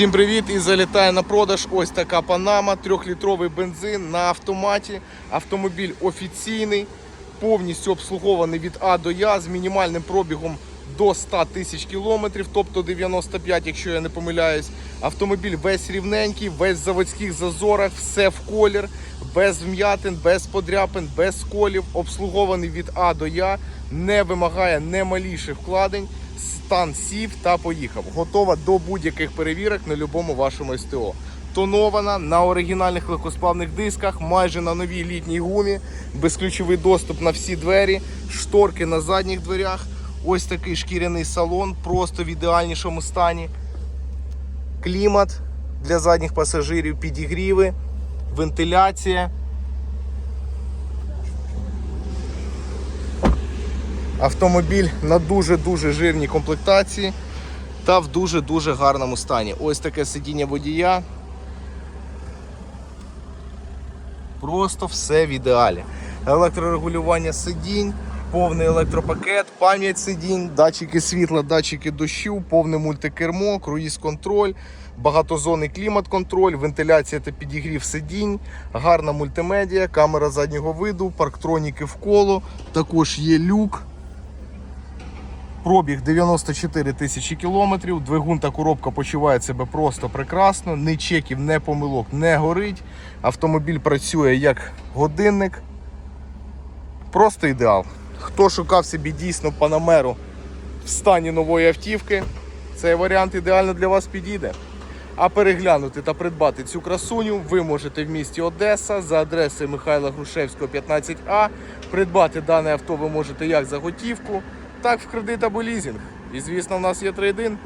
Всім привіт! І залітає на продаж ось така панама, трьохлітровий бензин на автоматі. Автомобіль офіційний, повністю обслугований від А до Я з мінімальним пробігом до 100 тисяч кілометрів, тобто 95, якщо я не помиляюсь. Автомобіль весь рівненький, весь в заводських зазорах, все в колір, без вм'ятин, без подряпин, без сколів, обслугований від А до Я, не вимагає не маліших вкладень стан сів та поїхав. Готова до будь-яких перевірок на будь-якому вашому СТО. Тонована на оригінальних легкосплавних дисках, майже на новій літній гумі, безключовий доступ на всі двері, шторки на задніх дверях. Ось такий шкіряний салон, просто в ідеальнішому стані. Клімат для задніх пасажирів, підігріви, вентиляція. Автомобіль на дуже-дуже жирній комплектації та в дуже-дуже гарному стані. Ось таке сидіння водія. Просто все в ідеалі. Електрорегулювання сидінь, повний електропакет, пам'ять сидінь, датчики світла, датчики дощу, повне мультикермо, круїз-контроль, багатозонний клімат-контроль, вентиляція та підігрів сидінь, гарна мультимедіа, камера заднього виду, парктроніки в коло, також є люк. Пробіг 94 тисячі кілометрів. Двигун та коробка почувають себе просто прекрасно. Ні чеків, ні помилок не горить. Автомобіль працює як годинник. Просто ідеал. Хто шукав собі дійсно панамеру в стані нової автівки, цей варіант ідеально для вас підійде. А переглянути та придбати цю красуню ви можете в місті Одеса за адресою Михайла Грушевського, 15А. Придбати дане авто ви можете як за готівку, так в кредит або лізинг. І звісно, в нас є трейдин.